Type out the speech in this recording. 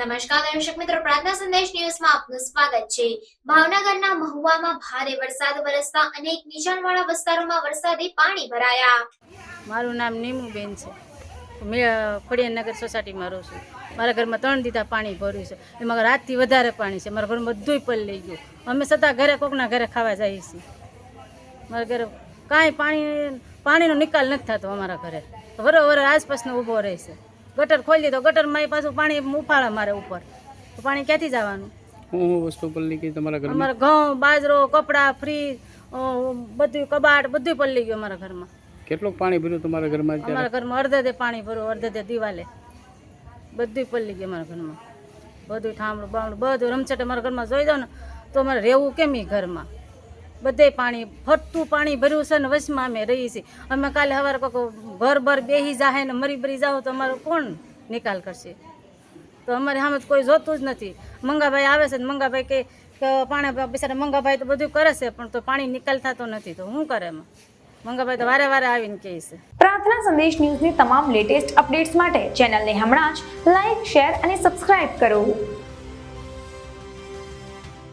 નમસ્કાર દર્શક મિત્રો, પ્રાર્થના સંદેશ ન્યૂઝમાં આપનું સ્વાગત છે. ભાવનગરના મહુવામાં ભારે વરસાદ વરસતા અનેક નીચાણવાળા વિસ્તારોમાં વરસાદી પાણી ભરાયા. મારું નામ નીમુબેન છે. મેં ખોડિયાનગર સોસાયટીમાં રહું છું. મારા ઘરમાં ત્રણ દીધા પાણી ભર્યું છે. એમાં રાતથી વધારે પાણી છે. મારા ઘરમાં બધુંય પલ લઈ ગયું. અમે છતાં ઘરે કોકના ઘરે ખાવા જઈએ છીએ. મારા ઘરે કાંઈ પાણી, પાણીનો નિકાલ નથી થતો અમારા ઘરે. વરો વરો આસપાસનો ઊભો રહે છે. ગટર ખોલી તો ગટરમાં પાછું પાણી ઉફાળે મારે ઉપર. તો પાણી ક્યાંથી જવાનું? હું વસ્તુ પલ્લી ગઈ તમારા ઘરમાં? અમારા ઘઉં બાજરો કપડાં ફ્રીજ બધું કબાટ બધું પલ્લી ગયું અમારા ઘરમાં. કેટલું પાણી ભર્યું તમારા ઘરમાં અમારા ઘરમાં અડધે તે પાણી ભર્યું અડધે તે દિવાલે. બધું પલ્લી ગયું અમારા ઘરમાં. બધું ઠામડું બામડું બધું. રમચટ અમારા ઘરમાં જોઈ દો ને તો અમારે રહેવું કેમ ઘરમાં? બધે પાણી, ફરતું પાણી ભર્યું છે ને વચમાં અમે રહીએ છીએ. અમે કાલે સવારે કોઈક ઘર બર બેસી જાહે ને મરી બરી જાવ તો અમારો કોણ નિકાલ કરશે? તો અમારે સામે કોઈ જોતું જ નથી. મંગાભાઈ આવે છે ને મંગાભાઈ કે પાણી બિચારા મંગાભાઈ તો બધું કરે છે, પણ તો પાણી નિકાલ થતો નથી. તો શું કરે એમાં? મંગાભાઈ તો વારે વારે આવીને કહે છે. પ્રાર્થના સંદેશ ન્યૂઝની તમામ લેટેસ્ટ અપડેટ્સ માટે ચેનલને હમણાં જ લાઈક શેર અને સબસ્ક્રાઇબ કરો.